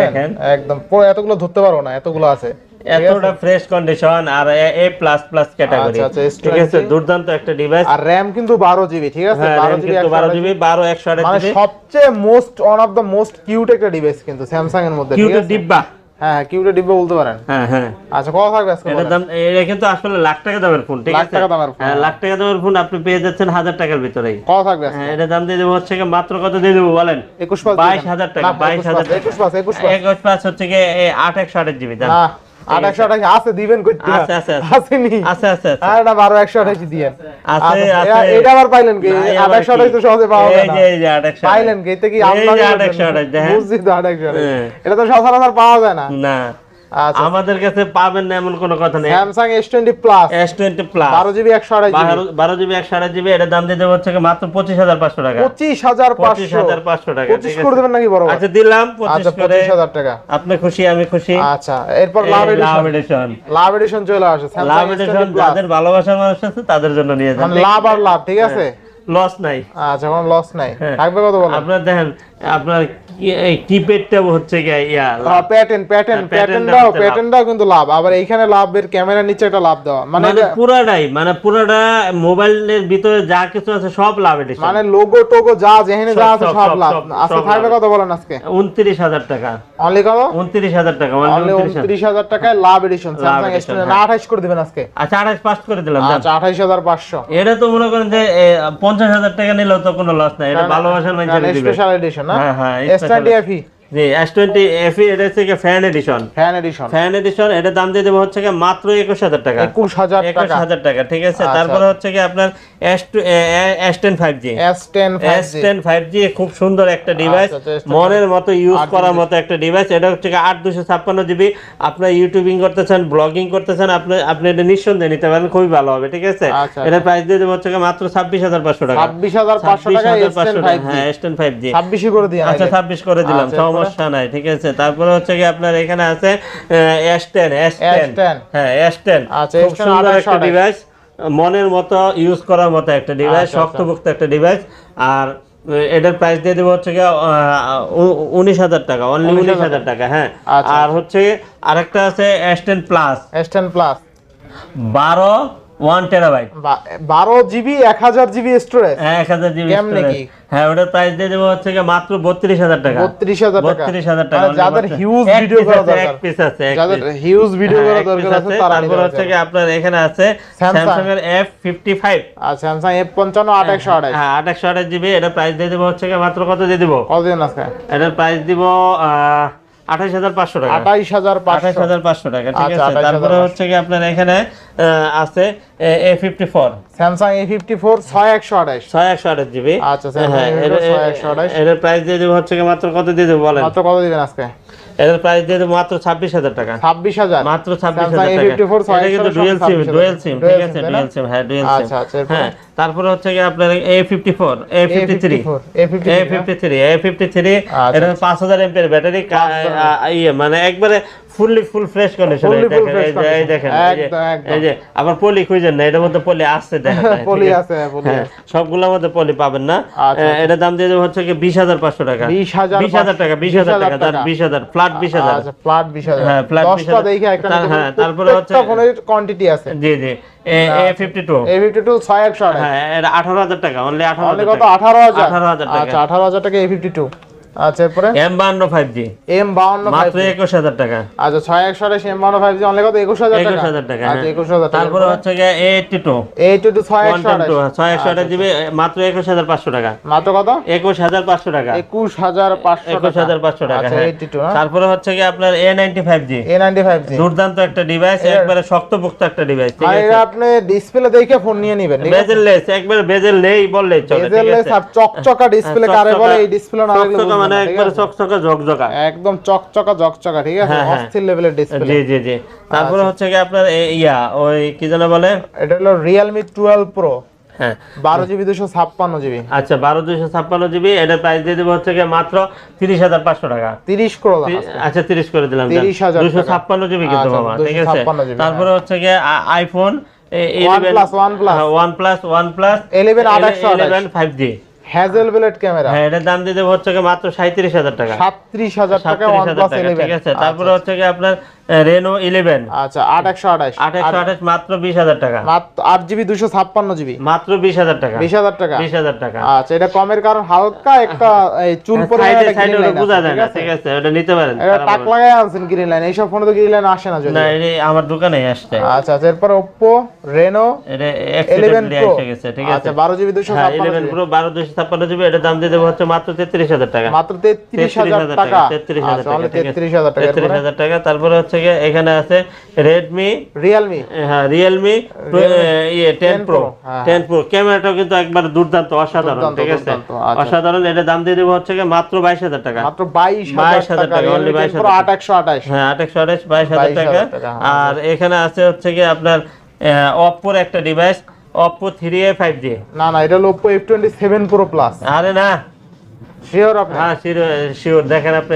দেখেন। একদম। এতগুলো ধরতে পারব না এতগুলো আছে? এতটা ফ্রেশ কন্ডিশন আর এ প্লাস প্লাস ক্যাটাগরি ঠিক আছে দুর্দান্ত একটা ডিভাইস আর র্যাম কিন্তু বারো জিবি ঠিক আছে? হ্যাঁ বারো RAM জিবি কিন্তু বারো জিবি বারো একশো আঠাশ মানে সবচেয়ে most one of the most cute একটা ডিভাইস কিন্তু স্যামসাং এর মধ্যে আছে? ডিব্বা। হ্যাঁ কিউটে ডিব্বা বলতে পারেন। হ্যাঁ হ্যাঁ। আচ্ছা কত থাকবে আজকে এটার দাম এটা কিন্তু আসলে লাখ টাকা দামের ফোন ঠিক লাখ টাকা দামের ফোন, হ্যাঁ লাখ টাকা দামের ফোন আপনি পেয়ে যাচ্ছেন হাজার টাকার ভিতরেই। কত থাকবে আজকে? হ্যাঁ এটার দাম দিয়ে দেবো হচ্ছে কি মাত্র কত দিয়ে দেবো বলেন? একুশ পাঁচ বাইশ দিবেন? হাজার টাকা না, বাইশ একুশ হাজার পাঁচ, একুশ পাঁচ একুশ পাঁচ একুশ পাঁচ হচ্ছে কি এই আট একশো আঠাশ জিবি জান? না আট একশো আঠাশ আছে দিবেন করতে আছে, আছে, আছে। আসেনি আছে আছে আর না বারো একশো আঠাশ দিয়ে আছে, আছে। এটা আবার পাইলেন কি না, এই আট আবার একশো কি? আঠাশ তো সহজে পাওয়া যায় না এই যে পাইলেন কি এটা কি দেখেন। বুঝছি আঠাশ। হ্যাঁ। এটা তো সচরাচর পাওয়া যায় না না আচ্ছা আমাদের কাছে পাবেন না এমন কোনো কথা নেই। Samsung S twenty plus S twenty plus বারো জিবি একশো জিবি। বারো জিবি একশো আঠাশ জিবি এটার দাম দিয়ে দেবো হচ্ছে মাত্র পঁচিশ হাজার পাঁচশো টাকা। পঁচিশ হাজার পঁচিশ। হাজার পাঁচশো টাকা পঁচিশ করে দেবেন নাকি বড় আচ্ছা দিলাম পঁচিশ আচ্ছা করে। হাজার টাকা। আপনি খুশি আমি খুশি। আচ্ছা এরপর লাভ লাভ এডিশন লাভ এডিশন চলে আসে লাভ এডিশন যাদের ভালোবাসার মানুষ আছে তাদের জন্য নিয়ে যান। মানে লাভ আর লাভ ঠিক আছে? লস নাই। আচ্ছা কোনো লস নাই। হ্যাঁ। থাকবে কত বলেন? আপনার দেখেন আপনার এই কিপ্যাডটা হচ্ছে ইয়া প্যাটার্ন প্যাটার্ন হ্যাঁ, প্যাটার্ন pattern টা দাও হচ্ছে প্যাটার্ন দাও কিন্তু লাভ। আবার এইখানে লাভের ক্যামেরার নিচে একটা লাভ দেওয়া। মানে মানে পুরাটাই মানে পুরাটা মোবাইলের ভিতরে যা কিছু আছে সব লাভ এডিশন মানে লোগো টোগো যা যেখানে যা আছে সব, সব সব, লাভ। সব, থাকবে কত বলেন আজকে। উনত্রিশ হাজার টাকা। অনলি কত? টাকা অনলি টাকায় লাভ এডিশন স্যামসাং করে দিবেন আজকে। আচ্ছা আঠাশ পাস করে দিলাম আচ্ছা আঠাইশ হাজার পাঁচশো। এটা তো মনে করেন যে এ, পঞ্চাশ হাজার টাকা নিলেও তো কোনো লস নাই এটা ভালোবাসার মানুষের দিবে। স্পেশাল এডিশন না? হ্যাঁ, হ্যাঁ, S twenty FE G S twenty এটা হচ্ছে fan edition fan edition fan edition এটা দাম দিয়ে দেবো হচ্ছে গিয়ে মাত্র একুশ হাজার টাকা। একুশ হাজার একুশ টাকা হাজার টাকা ঠিক আছে? আচ্ছা। তারপরে হচ্ছে কি আপনার S two S ten five G S ten S ten five G খুব সুন্দর একটা ডিভাইস আচ্ছা, আচ্ছা, S10 মনের মতো ইউজ করার মতো একটা ডিভাইস এটা হচ্ছে কি জিবি আপনার ইউটিউবিং করতেছেন ব্লগিং করতেছেন আপনি আপনি এটা নিঃসন্দেহে নিতে পারেন খুবই ভালো হবে ঠিক আছে? আচ্ছা, এটা প্রাইস দিয়ে দেবো হচ্ছে কি মাত্র ছাব্বিশ হাজার পাঁচশো টাকা। ছাব্বিশ টাকা হ্যাঁ করে আচ্ছা ছাব্বিশ করে দিলাম আচ্ছা? সমস্যা নাই ঠিক আছে? তারপরে হচ্ছে কি আপনার এখানে আছে S ten S ten S10 হ্যাঁ এস টেন আচ্ছা, খুব S10 সুন্দর একটা ডিভাইস মনের মতো ইউজ করার মতো একটা ডিভাইস আচ্ছা, শক্তপোক্ত একটা ডিভাইস আর এটার প্রাইস দিয়ে দেবো হচ্ছে উনিশ হাজার টাকা অনলি উনিশ হাজার টাকা হ্যাঁ। আচ্ছা। আর হচ্ছে আরেকটা আছে S ten plus S ten plus বারো ওয়ান টেরাবাইট বারো জিবি এক হাজার জিবি স্টোরেজ হ্যাঁ এক হাজার জিবি কেমনে কি? হ্যাঁ ওটার প্রাইস দিয়ে দেবো হচ্ছে মাত্র বত্রিশ হাজার টাকা। বত্রিশ হাজার টাকা। বত্রিশ হাজার টাকা মানে যাদের হিউজ ভিডিও করা আছে, দরকার। এক পিস আছে যাদের হিউজ ভিডিও হ্যাঁ, করা দরকার আছে তারা তারপর হচ্ছে কি আপনার এখানে আছে Samsung। স্যামসাং এর এফ ফিফটি ফাইভ আর আট একশো আঠাশ। হ্যাঁ আট একশো আঠাশ জিবি এটা প্রাইস দিয়ে দেবো হচ্ছে কি মাত্র কত দিয়ে দিব? কতদিন আছে এটার প্রাইস দিব আঠাশ হাজার পাঁচশো টাকা। হাজার আঠাশ হাজার পাঁচশো টাকা ঠিক আচ্ছা, আছে? তারপরে হচ্ছে কি আপনার এখানে আছে A fifty four. Samsung A fifty four ছয় একশো আঠাশ ছয় একশো আঠাশ জিবি। আচ্ছা, A54 628 এটার প্রাইস দিয়ে দেবো হচ্ছে কি মাত্র কত দিয়ে দেবো বলেন? মাত্র কত দিবেন আজকে? এটার প্রাইস দিয়ে মাত্র ছাব্বিশ হাজার টাকা। ছাব্বিশ হাজার? মাত্র ছাব্বিশ হাজার টাকা। এটা কিন্তু ডুয়েল সিম ডুয়েল সিম ঠিক আছে ডুয়েল সিম হ্যাঁ ডুয়েল আচ্ছা, আচ্ছা, সিম হ্যাঁ তারপরে হচ্ছে কি আপনার A fifty four A fifty three A fifty three A fifty three আচ্ছা, এটা পাঁচ হাজার এমপের ব্যাটারি ইয়ে মানে একবারে ফুললি ফুল ফ্রেশ কন্ডিশন দেখেন এই। দেখেন এই যে- আবার পলি খুঁজেন না এটার মধ্যে পলি আছে? *laughs* আছে, পলি হ্যাঁ, সবগুলোর মধ্যে পলি পাবেন না। আচ্ছা, আহ, এটার দাম দিয়ে দেবো হচ্ছে কি বিশ হাজার পাঁচশো টাকা। 20,000 বিশ হাজার টাকা বিশ হাজার টাকা তার বিশ হাজার ফ্ল্যাট বিশ হাজার। আচ্ছা ফ্ল্যাট বিশ হাজার। হ্যাঁ, flat দশটা 20,000 দেখে একটা হ্যাঁ, তারপরে হচ্ছে- ফোনের কোয়ান্টিটি আছে। জি জি। হ্যাঁ আঠারো হাজার টাকা আচ্ছা আঠারো হাজার টাকা এ ফিফটি টু আচ্ছা এরপরে? মাত্র টাকা। আচ্ছা কত? টাকা। টাকা আচ্ছা হ্যাঁ। টাকা। তারপরে হচ্ছে গিয়ে আঠাশ টু ছয় একশো আঠাশ জিবি মাত্র টাকা। মাত্র কত? টাকা। টাকা। আচ্ছা হ্যাঁ। তারপরে হচ্ছে কি আপনার জি দুর্দান্ত একটা ডিভাইস একবারে শক্তপোক্ত একটা ডিভাইস ঠিক আছে? এটা আপনি ডিসপ্লে দেখে ফোন নিয়ে নেবেন বেজেল লেস একবারে বেজেল নেই বললেই চলে আর চকচকা ডিসপ্লে কারে বলে এই ডিসপ্লে না মানে একবারে চকচকা ঝকঝকা। একদম চকচকা চকচকা ঠিক আছে? হ্যাঁ, হ্যাঁ। অস্থির লেভেলের ডিসপ্লে জি জি জি। তারপরে আচ্ছা। হচ্ছে কি আপনার ইয়া ওই কি যেন বলে? এটা হলো রিয়েলমি টুয়েলভ প্রো হ্যাঁ। বারো জিবি দুশো ছাপ্পান্ন জিবি। আচ্ছা বারো দুইশো ছাপ্পান্ন জিবি। এটার প্রাইস দিয়ে দেবো হচ্ছে মাত্র তিরিশ হাজার পাঁচশো টাকা। তিরিশ করো আচ্ছা তিরিশ করে দিলাম 30,000 দুশো ছাপ্পান্ন জিবি কিন্তু আচ্ছা, বাবা ঠিক আছে? তারপরে হচ্ছে গিয়ে iPhone OnePlus, OnePlus। One plus one plus 11 828 eleven five G Hasselblad camera. হ্যাঁ এটার দাম দিয়ে দেবো হচ্ছে মাত্র সাঁত্রিশ হাজার টাকা। সাতত্রিশ হাজার টাকা সাতত্রিশ ওয়ান হাজার টাকা ঠিক আছে? তারপরে হচ্ছে কি আপনার রেনো ইলেভেন আচ্ছা আট একশো আঠাশ। আঠাশশো আঠাশ মাত্র বিশ হাজার টাকা। মাত্র আট জিবি দুশো ছাপ্পান্ন জিবি। মাত্র বিশ হাজার টাকা। বিশ হাজার টাকা। বিশ হাজার টাকা। আচ্ছা এটা কমের কারণ হালকা একটা চুল পরে সাইডে সাইডে বোঝা যায় না ঠিক আছে ওটা নিতে পারেন এটা টাক লাগাই আনছেন গ্রিন লাইন এইসব ফোনে তো গ্রিন লাইন আসে না যদি। না এটা আমার দোকানে আসছে। আচ্ছা আচ্ছা এরপর ওপ্পো রেনো এটা প্রো এসে গেছে ঠিক আছে। আচ্ছা বারো জিবি দুশো হ্যাঁ ছাপ্পান্ন ইলেভেন জিবি। প্রো বারো দুশো ছাপ্পান্ন জিবি এটার দাম দিয়ে দেবো হচ্ছে মাত্র তেত্রিশ হাজার টাকা। মাত্র তেত্রিশ হাজার টাকা। তেত্রিশ হাজার আচ্ছা টাকা অনলি ঠিক আছে। তেত্রিশ হাজার টাকা টাকা তারপরে হচ্ছে গিয়ে এখানে আছে রেডমি রিয়েলমি হ্যাঁ রিয়েলমি ইয়ে টেন প্রো হ্যাঁ, টেন প্রো ক্যামেরাটাও কিন্তু একবার দুর্দান্ত অসাধারণ ঠিক আছে? আচ্ছা। অসাধারণ এটার দাম দিয়ে দেবো হচ্ছে গিয়ে মাত্র বাইশ হাজার টাকা। মাত্র বাইশ 22,000 হাজার টাকা only রিয়েলমি 22,000 আট একশো আঠাশ। হ্যাঁ আঠাশশো আঠাশ বাইশ হাজার 22,000 টাকা। টাকা, হ্যাঁ। আর এখানে আছে হচ্ছে কি আপনার অপ্পোর একটা device Oppo three A five G না না এটা হলো Oppo F twenty seven pro plus আরে না। শিওর আপনি? হ্যাঁ শিওর দেখেন আপনি.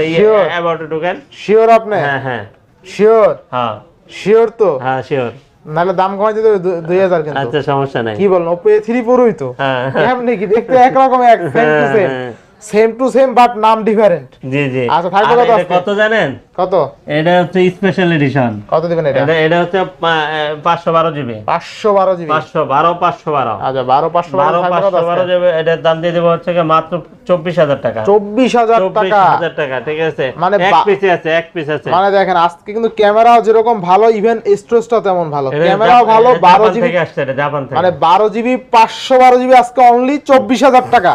অ্যাবাউট ঢুকেন। শিওর আপনি? হ্যাঁ হ্যাঁ। শিওর হ্যাঁ। শিওর তো? হ্যাঁ শিওর নাহলে দাম কমাই দিতে হবে দুই হাজার কিন্তু। আচ্ছা সমস্যা নাই। কি বলেন ওপ্পো এ থ্রি পুরোই তো। হ্যাঁ। এমনি কি দেখতে একরকম এক same same. Two same but নাম ডিফারেন্ট জি জি। আচ্ছা, থাকবে কত আজকে? কত জানেন? কত? এটা হচ্ছে স্পেশাল এডিশন কত দিবেন এটা? এটা এটা হচ্ছে পাঁচশো বারো জিবি। পাঁচশো বারো জিবি। পাঁচশো বারো পাঁচশো বারো। আচ্ছা বারো পাঁচশো বারো বারো থাকবে কত পাঁচশো বারো আজকে? জিবি এটার দাম দিয়ে দেবো হচ্ছে গিয়ে মাত্র চব্বিশ হাজার টাকা। চব্বিশ হাজার চব্বিশ টাকা। হাজার টাকা ঠিক আছে? মানে এক পিসে আছে এক পিস আছে। মানে দেখেন আজকে কিন্তু ক্যামেরাও যেরকম ভালো ইভেন স্টোরেজটা তেমন ভালো। ক্যামেরাও ভালো এটা বারো জাপান জিবি। থেকে আসছে এটা জাপান থেকে। মানে বারো জিবি পাঁচশো বারো জিবি আজকে অনলি চব্বিশ হাজার টাকা।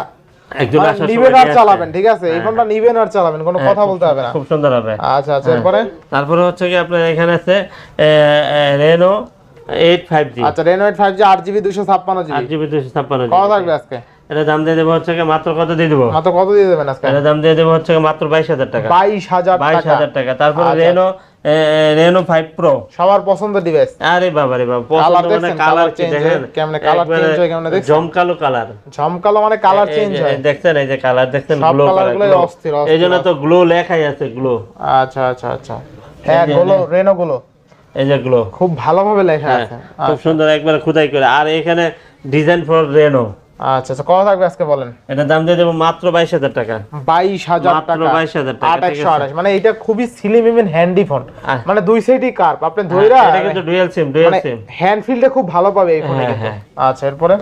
একজন আসার নিবেন সময় আর চালাবেন ঠিক আছে? এই ফোনটা নিবেন আর চালাবেন কোনো হ্যাঁ, কথা বলতে হবে না। খুব সুন্দর হবে। আচ্ছা আচ্ছা এরপরে? তারপরে হচ্ছে কি আপনার এখানে আছে রেনো আচ্ছা রেনো কত থাকবে আজকে? এটা দাম দিয়ে দেবো হচ্ছে মাত্র কত দিয়ে দেবো? মাত্র কত দিয়ে দেবেন আজকে? এটা দাম দিয়ে দেবো হচ্ছে মাত্র বাইশ হাজার টাকা। বাইশ হাজার বাইশ টাকা হাজার টাকা। তারপরে আচ্ছা। রেনো রেনো ফাইভ প্রো সবার পছন্দের ডিভাইস আরে বাবা রে বাবা পছন্দ মানে কালার change দেখেন? কেমনে একবারে change হয় কেমনে দেখছেন? জমকালো কালার ঝমকালো মানে কালার চেঞ্জ হয়। দেখছেন এই যে কালার দেখছেন? গ্লো কালার অস্থির, অস্থির, এই জন্য তো গ্লো লেখাই আছে গ্লো আচ্ছা আচ্ছা আচ্ছা। হ্যাঁ গুলো রেনো গুলো এই যে গ্লো খুব ভালোভাবে লেখা হ্যাঁ আছে। খুব সুন্দর একবার খোদাই করে। আর এখানে ডিজাইন ফর রেনো আচ্ছা আচ্ছা কত থাকবে আজকে বলেন? এটার দাম দিয়ে দেবো মাত্র বাইশ হাজার টাকা। বাইশ হাজার টাকা। 22,000 টাকা, আট ঠিক একশো আছে। আঠাশ মানে এটা খুবই স্লিম ইভেন হ্যান্ডি ফোন মানে দুই সাইডই কার্ভ আপনি ধইরা হ্যাঁ, এটা কিন্তু dual SIM dual SIM hand ফিলটা খুব ভালো পাবে এই ফোনে হ্যাঁ, হ্যাঁ। আচ্ছা এরপরে?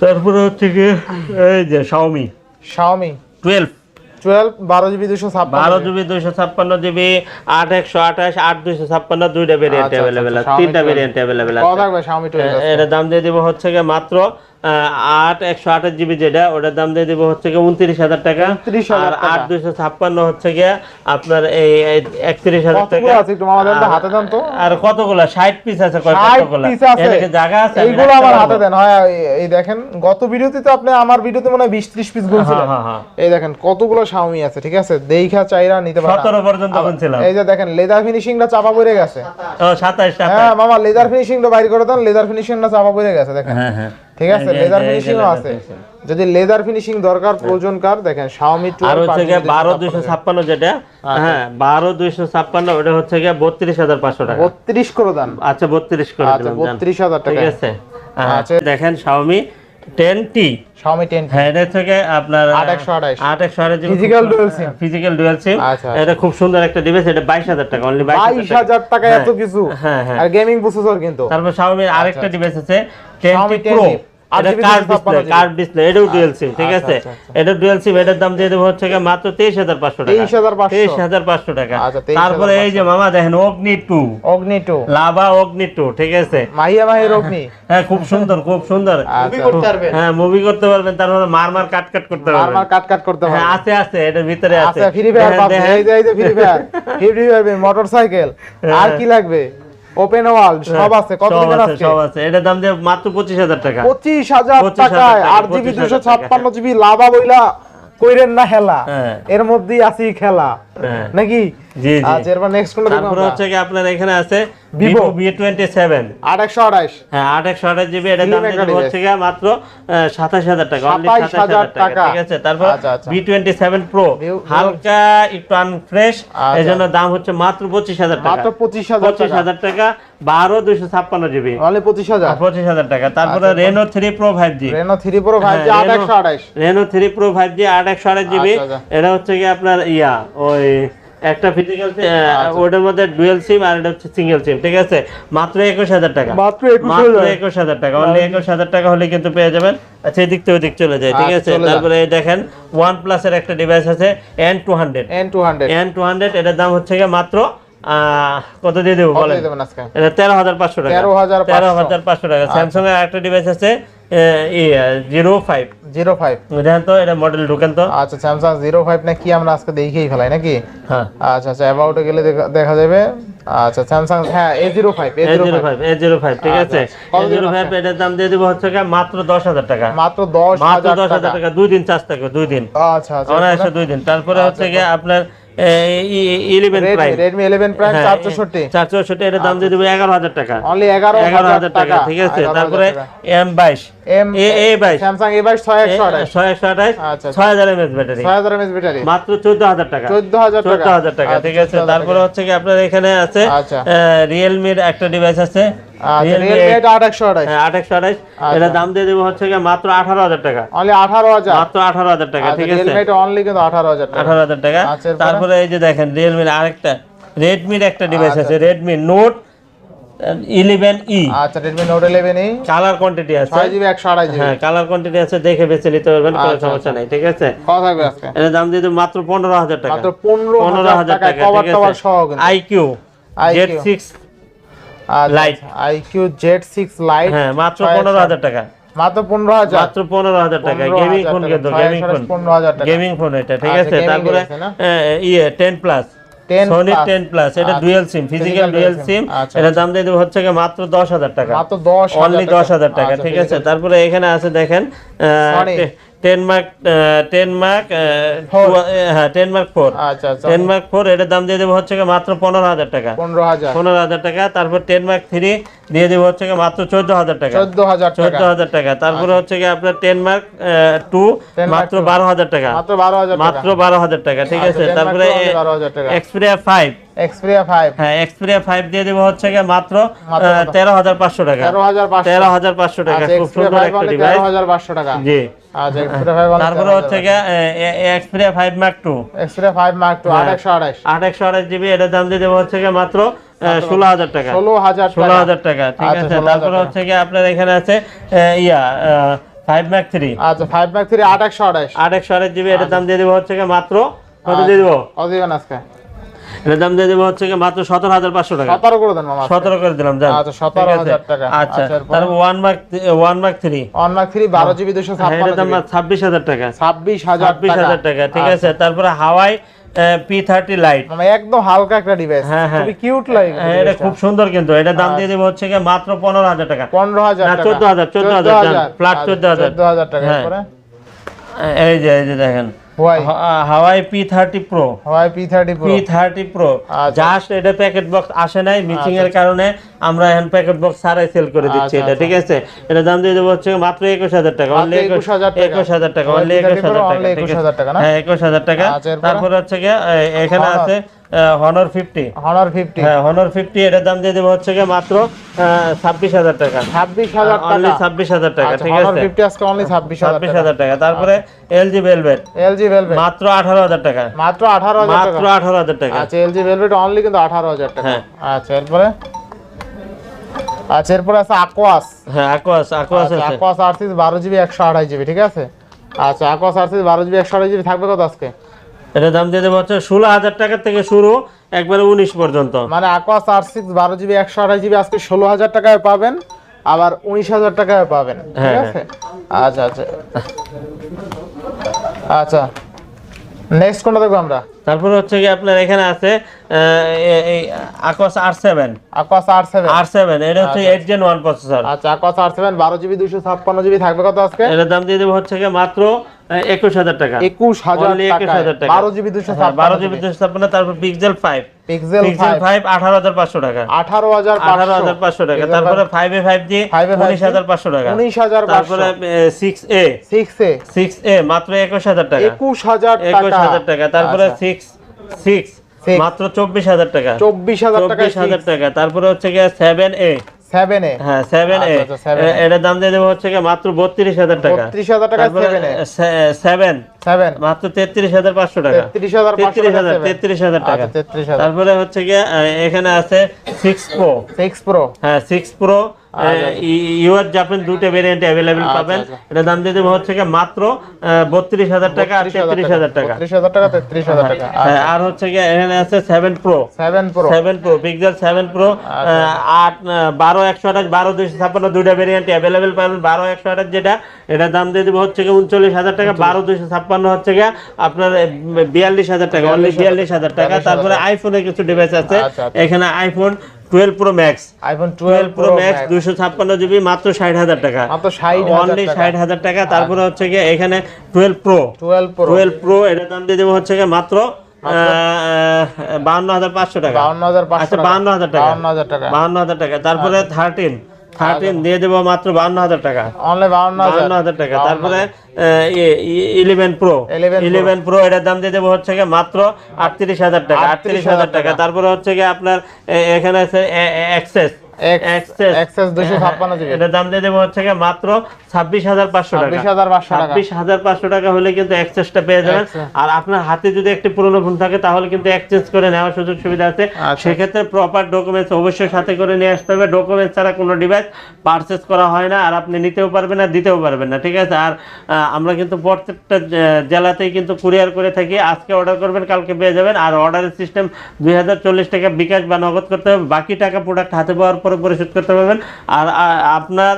তারপরে হচ্ছে কি এই যে শাওমি Xiaomi টুয়েলভ টুয়েলভ বারো জিবি দুশো ছাপ্পান্ন। বারো জিবি দুইশো ছাপ্পান্ন জিবি আট একশো আঠাশ আট দুইশো ছাপ্পান্ন দুইটা ভেরিয়েন্ট আচ্ছা, আচ্ছা, অ্যাভেলেবেল আছে তিনটা 12 ভেরিয়েন্ট অ্যাভেলেবেল এটার দাম দিয়ে দিব হচ্ছে গিয়ে মাত্র আট একশো আঠাশ জিবি যেটা ওটার দাম দিয়ে দিব হচ্ছে গিয়ে উনত্রিশ হাজার টাকা। আর আট দুইশো ছাপ্পান্ন হচ্ছে গিয়ে আপনার এই একত্রিশ হাজার টাকা। হাতে দেন তো। আর কতগুলো? ষাট পিস আছে কতগুলো? পিস আছে। এদিকে জায়গা আছে এইগুলো আমার হাতে দেন। হয় এই- দেখেন গত ভিডিওতে তো আপনি আমার ভিডিওতে মনে হয় বিশ ত্রিশ পিস গুনছিলেন। হ্যাঁ, হ্যাঁ, এই দেখেন কতগুলো Xiaomi আছে ঠিক আছে? দেইখা চাইরা নিতে পারেন সতেরো পর্যন্ত এই যে দেখেন লেদার ফিনিশিংটা চাপা পড়ে গেছে। সাতাইশ হ্যাঁ মামা লেদার ফিনিশিংটা বাইর করে দেন লেদার ফিনিশিংটা চাপা পড়ে গেছে দেখেন। হ্যাঁ হ্যাঁ। ঠিক আছে? লেদার এই যে ফিনিশিংও আছে। যদি লেদার ফিনিশিং দরকার প্রয়োজন কার দেখেন Xiaomi 12 আর হচ্ছে গিয়ে বারো দুইশো 52 ছাপ্পান্ন যেটা। হ্যাঁ বারো দুইশো ছাপ্পান্ন ওটা হচ্ছে গিয়ে বত্রিশ হাজার পাঁচশো টাকা। 32 করে দেন। আচ্ছা বত্রিশ করে আচ্ছা দিলাম যান। 32000 টাকা। ঠিক আছে? হ্যাঁ, আচ্ছা। দেখেন শাওমি টেন টি Xiaomi 10 হ্যাঁ এটা থেকে আপনার আট একশো আঠাশ। আট একশো আঠাশ Physical dual SIM। Physical dual SIM আচ্ছা, এটা খুব সুন্দর একটা ডিভাইস এটা বাইশ হাজার টাকা অনলি বাইশ 22000 টাকা এত কিছু। হ্যাঁ হ্যাঁ। আর গেমিং প্রসেসর কিন্তু। তারপর শাওমির আরেকটা ডিভাইস আছে টেন Xiaomi টি 10T প্রো আট এটা কার্ড ডিসপ্লে কার্ড ডিসপ্লে এটাও ডুয়েল সিম ঠিক আচ্ছা, আছে? আচ্ছা, আচ্ছা। এটা ডুয়েল সিম এটার দাম দিয়ে দেবো হচ্ছে মাত্র তেইশ হাজার পাঁচশো টাকা। 23,500 তেইশ হাজার পাঁচশো টাকা। আচ্ছা, 23,500 তারপরে এই যে মামা দেখেন অগ্নি টু অগ্নি 2 লাভা অগ্নি টু ঠিক আছে? মাহিয়া মাহির অগ্নি হ্যাঁ খুব সুন্দর খুব সুন্দর। আচ্ছা। হ্যাঁ মুভি করতে পারবেন তারপরে মার মার কাট কাট করতে পারবেন। কাট কাট করতে হ্যাঁ আছে আছে এটার ভিতরে আছে। আচ্ছা ফ্রি ফায়ার দেখেন, পাবজি দেখেন। এই যে এই যে free fire free fire motorcycle আর কি লাগবে? ওপেন ওয়াল সব আছে। কত দিবেন আছে আজকে? সব আছে। এটা দাম দিয়ে মাত্র পঁচিশ হাজার টাকা। পঁচিশ হাজার 25,000 টাকায়। আর আট জিবি 25,000 দুশো ছাপ্পান্ন জিবি লাভা বইলা কইরেন না হেলা। হ্যাঁ। এর মধ্যেই আছি খেলা। হ্যাঁ। নাকি? জি আচ্ছা এরপর নেক্সট কোনটা দেখব তারপরে আমরা? হচ্ছে কি আপনার এখানে আছে ভিভো বি টোয়েন্টি সেভেন আট একশো আঠাশ। হ্যাঁ জিবি এটার দাম হচ্ছে মাত্র টাকা অনলি 27,000 টাকা। ঠিক আছে? তারপর হালকা একটু আনফ্রেশ। দাম হচ্ছে মাত্র মাত্র জিবি। অনলি টাকা। তারপরে Reno-। এটা হচ্ছে কি আপনার ইয়া ওই একটা ফিজিক্যাল ওটার মধ্যে ডুয়েল সিম আর এটা হচ্ছে সিঙ্গেল সিম ঠিক আছে? মাত্র একুশ হাজার টাকা। মাত্র একুশ হাজার। টাকা। অনলি একুশ হাজার টাকা হলে কিন্তু পেয়ে যাবেন। আচ্ছা এদিক থেকে ওদিক চলে যায় ঠিক আচ্ছা, আছে? তারপরে এই দেখেন ওয়ান প্লাসের একটা ডিভাইস আছে N two hundred N two hundred N two hundred এটার দাম হচ্ছে গিয়ে মাত্র আহ, কত দিয়ে দেবো কত বলেন? দিয়ে দেবেন আজকে? এটা তেরো হাজার পাঁচশো টাকা। 13,500 তেরো হাজার পাঁচশো টাকা। স্যামসাং এর একটা ডিভাইস আছে জিরো ফাইভ জিরো ফাইভ দেখেন তো এটা মডেল ঢুকেন তো। আচ্ছা স্যামসাং জিরো ফাইভ না কি আমরা আজকে দেখেই ফেলাই নাকি? হ্যাঁ। আচ্ছা আচ্ছা অ্যাবাউটে গেলে দেখা- যাবে। আচ্ছা স্যামসাং হ্যাঁ A zero five A A zero zero five five A zero five ঠিক আচ্ছা, আছে? আচ্ছা। এ জিরো ফাইভ এটার দাম দিয়ে দিব হচ্ছে মাত্র দশ হাজার টাকা। মাত্র দশ মাত্র দশ হাজার টাকা। দুই দিন চার্জ থাকবে দুই দিন। আচ্ছা আচ্ছা। অনায়াসে দুই দিন। তারপরে হচ্ছে গিয়ে আপনার eleven prime Redmi eleven prime হ্যাঁ, এটার দাম দিয়ে দেবো এগারো হাজার টাকা। অনলি এগারো এগারো হাজার টাকা ঠিক আছে? তারপরে এম বাইশ। স্যামসাং এ বাইশ ছয় একশো আঠাশ। ছয় একশো আঠাশ আচ্ছা, ছয় হাজার এমএচ ব্যাটারি। ছয় হাজার এমএস ব্যাটারি। মাত্র চোদ্দ হাজার টাকা। চোদ্দ হাজার চোদ্দ হাজার টাকা আচ্ছা, ঠিক আছে। তারপরে হচ্ছে কি আপনার এখানে আছে আচ্ছা। রিয়েলমির একটা ডিভাইস আছে। আচ্ছা এটা হ্যাঁ, আচ্ছা। দাম দিয়ে দেবো হচ্ছে মাত্র আঠারো হাজার টাকা। আঠারো হাজার। মাত্র আঠারো হাজার টাকা আচ্ছা ঠিক আছে? আঠারো হাজার আঠারো হাজার টাকা। আচ্ছা, তারপরে এই যে দেখেন রিয়েলমির আরেকটা রেডমির একটা ডিভাইস আচ্ছা। আছে রেডমি নোট ইলেভেন ই। আচ্ছা কালার কোয়ান্টিটি আছে। জিবি হ্যাঁ কালার কোয়ান্টিটি আছে দেখে বেছে নিতে পারবেন কোনো সমস্যা নেই ঠিক আছে? কত থাকবে আজকে। এর দাম দিয়ে মাত্র পনেরো হাজার টাকা। মাত্র টাকা কভার সহ কিন্তু। IQ লাইট হ্যাঁ মাত্র পনেরো হাজার টাকা। মাত্র পনেরো হাজার। মাত্র পনেরো হাজার টাকা। গেমিং ফোন কিন্তু গেমিং ফোন গেমিং ফোন এটা ঠিক আচ্ছা, আছে? তারপরে ইয়ে ten plus 10 Sony plus। Ten plus এটা dual SIM physical dual SIM এটা দাম দিয়ে দেবো হচ্ছে কি মাত্র দশ হাজার টাকা। মাত্র দশ অনলি দশ হাজার টাকা আচ্ছা, ঠিক আছে? তারপরে এখানে আছে দেখেন। টেন মার্ক টেন মার্ক হ্যাঁ টেন মার্ক ফোর আচ্ছা আচ্ছা। টেন মার্ক ফোর এটার দাম দিয়ে দেবো হচ্ছে মাত্র পনেরো হাজার টাকা। পনেরো হাজার। পনেরো হাজার টাকা তারপর টেন মার্ক থ্রি দিয়ে দেবো হচ্ছে মাত্র চোদ্দ হাজার টাকা। চোদ্দ হাজার চোদ্দ টাকা হাজার টাকা তারপরে হচ্ছে গিয়ে আপনার টেন মার্ক টু মাত্র বারো হাজার টাকা। মাত্র বারো হাজার টাকা। ঠিক আচ্ছা, আছে তারপরে 12,000 টাকা। এক্সপিরিয়া ফাইভ এক্সপিরিয়া ফাইভ হ্যাঁ এক্সপিরিয়া ফাইভ দিয়ে দেবো হচ্ছে গিয়ে মাত্র মাত্র কত? তেরো হাজার পাঁচশো টাকা। তেরো হাজার পাঁচশো। তেরো হাজার পাঁচশো টাকা আচ্ছা খুব সুন্দর একটা ডিভাইস হাজার পাঁচশো টাকা। জি। আচ্ছা এক্সপিরিয়া ফাইভ অনলি তারপরে হচ্ছে গিয়ে five mark two Xperia five mark two. আট একশো আঠাশ আট একশো আঠাশ। জিবি এটার দাম দিয়ে দেবো হচ্ছে মাত্র ষোলো হাজার টাকা। ষোলো হাজার ষোলো হাজার টাকা ঠিক আচ্ছা, আছে। তারপরে হচ্ছে গিয়ে আপনার এখানে আছে ইয়া ফাইভ ম্যাক থ্রি আচ্ছা ফাইভ মার্ক থ্রি আট একশো আঠাশ। আট একশো আঠাশ জিবি এটার আচ্ছা। দাম দিয়ে দেবো হচ্ছে মাত্র কত দিয়ে দেবো? আজকে? দাম দিয়ে দেবো হচ্ছে মাত্র সতেরো হাজার পাঁচশো টাকা। সতেরো করে দেন মামা সতেরো করে দিলাম যান। আচ্ছা, 17,000 টাকা। আচ্ছা আচ্ছা, তারপর one mark one mark three one mark three বারো জিবি দুশো এটার দাম ছাব্বিশ হাজার টাকা। ছাব্বিশ হাজার ছাব্বিশ হাজার টাকা ঠিক আছে। তারপরে হাওয়াই পি থার্টি লাইট মানে একদম হালকা একটা ডিভাইস হ্যাঁ, হ্যাঁ। খুবই কিউট লাগে এটা খুব সুন্দর কিন্তু। এটা দাম দিয়ে দেবো হচ্ছে মাত্র পনেরো হাজার টাকা। পনেরো হাজার না, টাকা। 14,000, 14,000 যান, flat 14,000 চোদ্দ হাজার। টাকা হ্যাঁ। এই যে এই যে দেখেন। Huawei. P thirty pro Huawei P thirty P thirty pro আচ্ছা। জাস্ট এটা প্যাকেট বক্স আসে নাই মিচিং এর কারণে। আমরা এখন প্যাকেট বক্স ছাড়াই সেল করে দিচ্ছি আচ্ছা, এটা ঠিক আছে? এটা দাম দিয়ে দেবো হচ্ছে মাত্র একুশ হাজার টাকা অনলি 21,000 টাকা। একুশ হাজার টাকা অনলি একুশ হাজার টাকা only ঠিক 21,000 টাকা আছে না? হ্যাঁ একুশ হাজার টাকা। আচ্ছা? তারপরে হচ্ছে গিয়ে এখানে আছে হনর ফিফটি হনার ফিফটি হ্যাঁ হনর ফিফটি এটার দাম দিয়ে দেবো হচ্ছে গিয়ে মাত্র ছাব্বিশ হাজার টাকা। ছাব্বিশ হাজার অনলি ছাব্বিশ হাজার টাকা আচ্ছা ঠিক আছে? ফিফটি আজকে অনলি ছাব্বিশ ছাব্বিশ হাজার টাকা। তারপরে এলজি ভেলভেট এলজি ভেলভেট মাত্র আঠারো হাজার টাকা। মাত্র আঠারো হাজার মাত্র আঠারো হাজার টাকা। আচ্ছা এলজি ভেলভেট অনলি কিন্তু আঠারো হাজার টাকা। হ্যাঁ। আচ্ছা এরপরে? আচ্ছা এরপরে আছে আকোয়াস হ্যাঁ আকোয়াস আকোয়াস আচ্ছা আছে। আকোয়াস আরসিস বারো জিবি একশো আঠাশ জিবি ঠিক আছে? আচ্ছা আকোয়াস আরসিস বারো জিবি একশো আঠাশ জিবি থাকবে কত আজকে? এটার দাম দিয়ে দেবো হচ্ছে ষোলো হাজার টাকা থেকে শুরু একবারে উনিশ পর্যন্ত। মানে আকোয়াস আর সিক্স বারো জিবি একশো আঠাশ জিবি আজকে ষোলো হাজার টাকায় পাবেন আবার উনিশ হাজার টাকায় পাবেন ঠিক হ্যাঁ, আছে? আচ্ছা আচ্ছা। আচ্ছা। নেক্সট কোনটা দেখব আমরা? তারপর হচ্ছে কি আপনার এখানে আছে Aquos R seven Aquos R seven R seven এটা হচ্ছে এইট জেন ওয়ান প্রসেসর আচ্ছা আকোয়াস আর সেভেন বারো জিবি দুশো ছাপ্পান্ন জিবি থাকবে কত আজকে? এটার দাম দিয়ে দেবো হচ্ছে কি মাত্র একুশ হাজার টাকা। একুশ হাজার একুশ হাজার টাকা। বারো জিবি দুশো হ্যাঁ, বারো জিবি দুশো ছাপ্পান্ন তারপর Pixel five Pixel Pixel five আঠারো হাজার পাঁচশো টাকা। আঠারো হাজার আঠারো হাজার পাঁচশো টাকা। তারপরে ফাইভ এ ফাইভ জি 5A 5G উনিশ হাজার পাঁচশো টাকা। উনিশ হাজার তারপরে six A six A six A মাত্র একুশ হাজার টাকা। একুশ হাজার একুশ টাকা হাজার টাকা। তারপরে আচ্ছা, সিক্স সিক্স Six। মাত্র চব্বিশ হাজার টাকা। চব্বিশ হাজার টাকা চব্বিশ হাজার টাকা। তারপরে হচ্ছে গিয়ে সেভেন এ সেভেন এ হ্যাঁ সেভেন এ আচ্ছা, আচ্ছা, 7A এটার দাম দিয়ে দেবো হচ্ছে গিয়ে মাত্র বত্রিশ হাজার টাকা। বত্রিশ হাজার টাকা তারপরে সেভেন এ সেভেন সেভেন মাত্র তেত্রিশ হাজার পাঁচশো টাকা। তেত্রিশ হাজার তেত্রিশ টাকা হাজার টাকা। আচ্ছা তারপরে হচ্ছে গিয়ে এখানে আছে সিক্স প্রো সিক্স প্রো হ্যাঁ সিক্স প্রো ইউআর জাপান দুটো ভেরিয়েন্ট অ্যাভেলেবেল আচ্ছা, পাবেন। আচ্ছা। এটা দাম দিয়ে দেবো হচ্ছে গিয়ে মাত্র বত্রিশ হাজার টাকা আর তেত্রিশ হাজার টাকা। ত্রিশ হাজার টাকা তেত্রিশ হাজার টাকা। হ্যাঁ, আর হচ্ছে গিয়ে এখানে আছে seven pro seven pro seven pro Pixel seven pro আট বারো একশো আঠাশ বারো দুইশো ছাপ্পান্ন দুইটা ভেরিয়েন্ট অ্যাভেলেবেল পাবেন। বারো একশো আঠাশ যেটা এটার দাম দিয়ে দেবো হচ্ছে গিয়ে উনচল্লিশ হাজার টাকা বারো দুইশো ছাপ্পান্ন হচ্ছে গিয়ে আপনার বিয়াল্লিশ হাজার টাকা অনলি বিয়াল্লিশ হাজার টাকা। তারপরে আইফোনের কিছু ডিভাইস আছে। আচ্ছা, আচ্ছা। এখানে iPhone twelve pro max iPhone twelve pro max দুশো ছাপ্পান্ন জিবি মাত্র ষাট হাজার টাকা। অনলি ষাট হাজার টাকা। তারপরে হচ্ছে গিয়ে এখানে twelve pro twelve pro twelve pro এটার দাম দিয়ে দেবো হচ্ছে গিয়ে মাত্র বাউন্ন হাজার পাঁচশো টাকা। হাজার আচ্ছা টাকা। বাউন্ন হাজার টাকা। বাউন্ন হাজার টাকা। তারপরে থার্টিন থার্টিন দিয়ে দেবো মাত্র বাউন্ন হাজার টাকা। অনলি বাউন্ন হাজার। টাকা। তারপরে ইলেভেন প্রো ইলেভেন প্রো এটার দাম দিয়ে দেবো হচ্ছে গিয়ে মাত্র আটত্রিশ হাজার টাকা। আটত্রিশ হাজার টাকা। তারপরে হচ্ছে গিয়ে আপনার এখানে আছে এক্সেস Access- Access 256 জিবি। এটার দাম দিয়ে দেবো হচ্ছে গিয়ে মাত্র ছাব্বিশ হাজার পাঁচশো টাকা। ছাব্বিশ হাজার পাঁচশো টাকা। ছাব্বিশ হাজার পাঁচশো টাকা হলে কিন্তু এক্সচেঞ্জটা পেয়ে যাবেন। আর আপনার হাতে যদি একটি পুরনো ফোন থাকে তাহলে কিন্তু এক্সচেঞ্জ করে নেওয়ার সুযোগ সুবিধা আছে। আচ্ছা। সেক্ষেত্রে প্রপার ডকুমেন্টস অবশ্যই সাথে করে নিয়ে আসতে হবে। ডকুমেন্টস ছাড়া কোনো ডিভাইস পারচেস করা হয় না আর আপনি নিতেও পারবেন না দিতেও পারবেন না ঠিক আছে? আর আমরা কিন্তু প্রত্যেকটা জেলাতেই কিন্তু কুরিয়ার করে থাকি। আজকে অর্ডার করবেন কালকে পেয়ে যাবেন। আর অর্ডারের সিস্টেম দুই হাজার চল্লিশ টাকা বিকাশ বা নগদ করতে হবে। বাকি টাকা প্রোডাক্ট হাতে পাওয়ার পরে তারপরে পরিশোধ করতে পারবেন। আর আপনার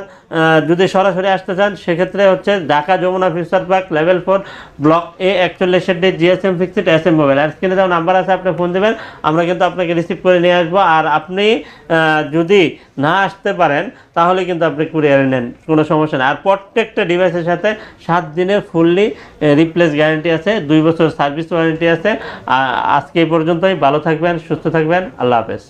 যদি সরাসরি আসতে চান, সেক্ষেত্রে হচ্ছে Dhaka Jamuna future park, level four, block A একচল্লিশের D GSM fixed S M mobile আর স্ক্রিনে যেমন নাম্বার আছে, আপনি ফোন দেবেন, আমরা কিন্তু আপনাকে রিসিভ করে নিয়ে আসব। আর আপনি যদি না আসতে পারেন, তাহলে কিন্তু আপনি কুরিয়ারে নেন, কোনো সমস্যা নেই। আর প্রত্যেকটা ডিভাইসের সাথে সাত দিনের ফুললি রিপ্লেস গ্যারান্টি আছে, দুই বছর সার্ভিস ওয়ারেন্টি আছে। আজকে এই পর্যন্তই, ভালো থাকবেন, সুস্থ থাকবেন, আল্লাহ হাফেজ।